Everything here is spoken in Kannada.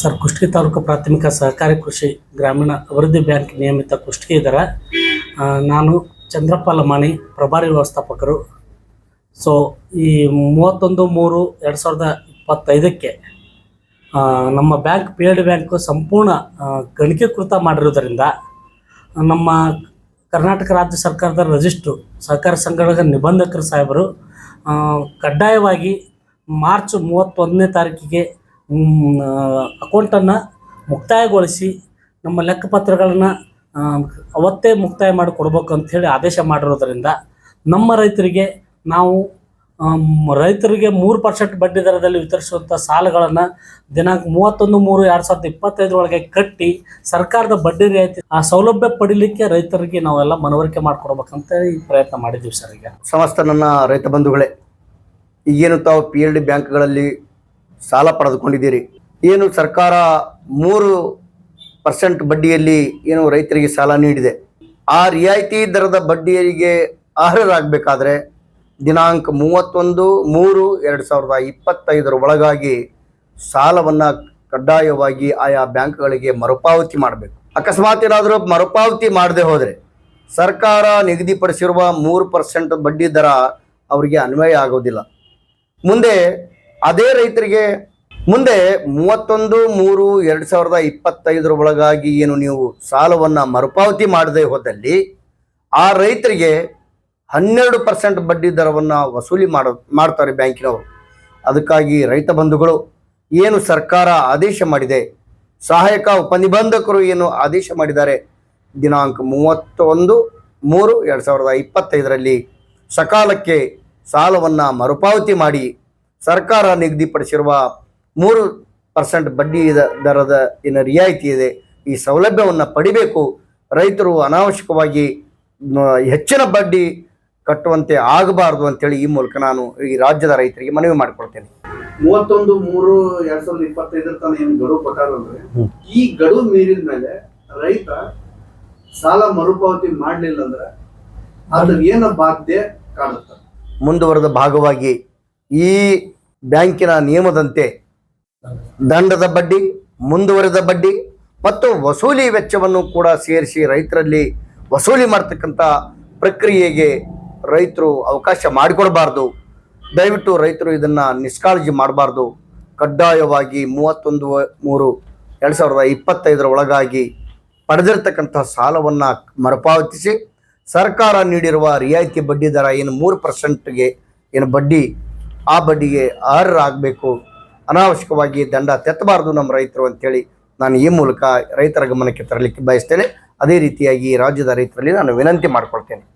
ಸರ್, ಕುಷ್ಟಗಿ ತಾಲೂಕು ಪ್ರಾಥಮಿಕ ಸಹಕಾರಿ ಕೃಷಿ ಗ್ರಾಮೀಣ ಅಭಿವೃದ್ಧಿ ಬ್ಯಾಂಕ್ ನಿಯಮಿತ ಕುಷ್ಟಗಿ ಇದರ ನಾನು ಚಂದ್ರಪ್ಪ ಲಮಾಣಿ ಪ್ರಭಾರಿ ವ್ಯವಸ್ಥಾಪಕರು. ಸೊ ಈ ಮೂವತ್ತೊಂದು ಮೂರು ಎರಡು ಸಾವಿರದ ಇಪ್ಪತ್ತೈದಕ್ಕೆ ನಮ್ಮ ಬ್ಯಾಂಕ್ ಪಿ ಎಲ್ ಬ್ಯಾಂಕು ಸಂಪೂರ್ಣ ಗಣಿಕೀಕೃತ ಮಾಡಿರೋದರಿಂದ ನಮ್ಮ ಕರ್ನಾಟಕ ರಾಜ್ಯ ಸರ್ಕಾರದ ರಿಜಿಸ್ಟ್ರು, ಸಹಕಾರ ಸಂಘಗಳ ನಿಬಂಧಕರು ಸಾಹೇಬರು ಕಡ್ಡಾಯವಾಗಿ ಮಾರ್ಚ್ ಮೂವತ್ತೊಂದನೇ ತಾರೀಕಿಗೆ ಅಕೌಂಟನ್ನು ಮುಕ್ತಾಯಗೊಳಿಸಿ ನಮ್ಮ ಲೆಕ್ಕಪತ್ರಗಳನ್ನು ಅವತ್ತೇ ಮುಕ್ತಾಯ ಮಾಡಿ ಕೊಡಬೇಕು ಅಂಥೇಳಿ ಆದೇಶ ಮಾಡಿರೋದರಿಂದ ನಮ್ಮ ರೈತರಿಗೆ ನಾವು ರೈತರಿಗೆ ಮೂರು ಪರ್ಸೆಂಟ್ ಬಡ್ಡಿ ದರದಲ್ಲಿ ವಿತರಿಸುವಂಥ ಸಾಲಗಳನ್ನು ದಿನಾಂಕ ಮೂವತ್ತೊಂದು ಮೂರು ಎರಡು ಸಾವಿರದ ಇಪ್ಪತ್ತೈದರೊಳಗೆ ಕಟ್ಟಿ ಸರ್ಕಾರದ ಬಡ್ಡಿ ರಿಯಾಯಿತಿ, ಆ ಸೌಲಭ್ಯ ಪಡಿಲಿಕ್ಕೆ ರೈತರಿಗೆ ನಾವೆಲ್ಲ ಮನವರಿಕೆ ಮಾಡಿಕೊಡ್ಬೇಕಂತ ಈ ಪ್ರಯತ್ನ ಮಾಡಿದ್ದೀವಿ ಸರ್ ಈಗ. ಸಮಸ್ತ ನನ್ನ ರೈತ ಬಂಧುಗಳೇ, ಈಗೇನು ತಾವು ಪಿ ಎಲ್ ಡಿ ಬ್ಯಾಂಕ್ಗಳಲ್ಲಿ ಸಾಲ ಪಡೆದುಕೊಂಡಿದ್ದೀರಿ. ಏನು ಸರ್ಕಾರ ಮೂರು ಪರ್ಸೆಂಟ್ ಬಡ್ಡಿಯಲ್ಲಿ ಏನು ರೈತರಿಗೆ ಸಾಲ ನೀಡಿದೆ. ಆ ರಿಯಾಯಿತಿ ದರದ ಬಡ್ಡಿಯರಿಗೆ ಅರ್ಹರಾಗಬೇಕಾದ್ರೆ ದಿನಾಂಕ ಮೂವತ್ತೊಂದು ಮೂರು ಎರಡು ಸಾವಿರದ ಇಪ್ಪತ್ತೈದರ ಒಳಗಾಗಿ ಸಾಲವನ್ನು ಕಡ್ಡಾಯವಾಗಿ ಆಯಾ ಬ್ಯಾಂಕ್ಗಳಿಗೆ ಮರುಪಾವತಿ ಮಾಡಬೇಕು. ಅಕಸ್ಮಾತ್ ಏನಾದರೂ ಮರುಪಾವತಿ ಮಾಡದೆ ಹೋದರೆ ಸರ್ಕಾರ ನಿಗದಿಪಡಿಸಿರುವ ಮೂರು ಪರ್ಸೆಂಟ್ ಬಡ್ಡಿ ದರ ಅವರಿಗೆ ಅನ್ವಯ ಆಗೋದಿಲ್ಲ. ಮುಂದೆ ಅದೇ ರೈತರಿಗೆ ಮುಂದೆ ಮೂವತ್ತೊಂದು, ಮೂರು, ಎರಡು ಸಾವಿರದ ಇಪ್ಪತ್ತೈದರ ಒಳಗಾಗಿ ಏನು ನೀವು ಸಾಲವನ್ನು ಮರುಪಾವತಿ ಮಾಡದೆ ಹೋದಲ್ಲಿ ಆ ರೈತರಿಗೆ ಹನ್ನೆರಡು ಪರ್ಸೆಂಟ್ ಬಡ್ಡಿ ದರವನ್ನು ವಸೂಲಿ ಮಾಡೋ, ಮಾಡ್ತಾರೆ ಬ್ಯಾಂಕಿನವರು. ಅದಕ್ಕಾಗಿ ರೈತ ಬಂಧುಗಳು, ಏನು ಸರ್ಕಾರ ಆದೇಶ ಮಾಡಿದೆ, ಸಹಾಯಕ ಉಪನಿಬಂಧಕರು ಏನು ಆದೇಶ ಮಾಡಿದ್ದಾರೆ, ದಿನಾಂಕ ಮೂವತ್ತೊಂದು, ಮೂರು, ಎರಡು ಸಾವಿರದ ಇಪ್ಪತ್ತೈದರಲ್ಲಿ ಸಕಾಲಕ್ಕೆ ಸಾಲವನ್ನು ಮರುಪಾವತಿ ಮಾಡಿ ಸರ್ಕಾರ ನಿಗದಿಪಡಿಸಿರುವ ಮೂರು ಪರ್ಸೆಂಟ್ ಬಡ್ಡಿ ದರದ ಏನು ರಿಯಾಯಿತಿ ಇದೆ. ಈ ಸೌಲಭ್ಯವನ್ನು ಪಡಿಬೇಕು. ರೈತರು ಅನಾವಶ್ಯಕವಾಗಿ ಹೆಚ್ಚಿನ ಬಡ್ಡಿ ಕಟ್ಟುವಂತೆ ಆಗಬಾರದು ಅಂತೇಳಿ ಈ ಮೂಲಕ ನಾನು ಈ ರಾಜ್ಯದ ರೈತರಿಗೆ ಮನವಿ ಮಾಡಿಕೊಡ್ತೇನೆ ಮೂವತ್ತೊಂದು ಮೂರು ಎರಡ್ ಸಾವಿರದ ಇಪ್ಪತ್ತೈದರ ತನ ಏನು ಗಡುವು ಕೊಟ್ಟಾರಂದ್ರೆ. ಈ ಗಡುವು ಮೀರಿದ ಮೇಲೆ ರೈತ ಸಾಲ ಮರುಪಾವತಿ ಮಾಡಲಿಲ್ಲ ಅಂದ್ರೆ ಅದ್ರ ಏನ ಬಾಧ್ಯ ಕಾಡುತ್ತ. ಮುಂದುವರೆದ ಭಾಗವಾಗಿ ಈ ಬ್ಯಾಂಕಿನ ನಿಯಮದಂತೆ ದಂಡದ ಬಡ್ಡಿ, ಮುಂದುವರೆದ ಬಡ್ಡಿ ಮತ್ತು ವಸೂಲಿ ವೆಚ್ಚವನ್ನು ಕೂಡ ಸೇರಿಸಿ ರೈತರಲ್ಲಿ ವಸೂಲಿ ಮಾಡ್ತಕ್ಕಂಥ ಪ್ರಕ್ರಿಯೆಗೆ ರೈತರು ಅವಕಾಶ ಮಾಡಿಕೊಡಬಾರ್ದು. ದಯವಿಟ್ಟು ರೈತರು ಇದನ್ನು ನಿಷ್ಕಾಳಜಿ ಮಾಡಬಾರ್ದು. ಕಡ್ಡಾಯವಾಗಿ ಮೂವತ್ತೊಂದು ಮೂರು ಎರಡು ಸಾವಿರದ ಇಪ್ಪತ್ತೈದರ ಒಳಗಾಗಿ ಪಡೆದಿರತಕ್ಕಂಥ ಸಾಲವನ್ನು ಮರುಪಾವತಿಸಿ ಸರ್ಕಾರ ನೀಡಿರುವ ರಿಯಾಯಿತಿ ಬಡ್ಡಿ ದರ ಏನು ಮೂರು ಪರ್ಸೆಂಟ್ಗೆ ಏನು ಬಡ್ಡಿ ಆ ಬಡ್ಡಿಗೆ ಅರ್ಹರಾಗಬೇಕು. ಅನಾವಶ್ಯಕವಾಗಿ ದಂಡ ತೆತ್ತಬಾರದು ನಮ್ಮ ರೈತರು ಅಂತೇಳಿ ನಾನು ಈ ಮೂಲಕ ರೈತರ ಗಮನಕ್ಕೆ ತರಲಿಕ್ಕೆ ಬಯಸ್ತೇನೆ. ಅದೇ ರೀತಿಯಾಗಿ ರಾಜ್ಯದ ರೈತರಲ್ಲಿ ನಾನು ವಿನಂತಿ ಮಾಡಿಕೊಳ್ತೇನೆ.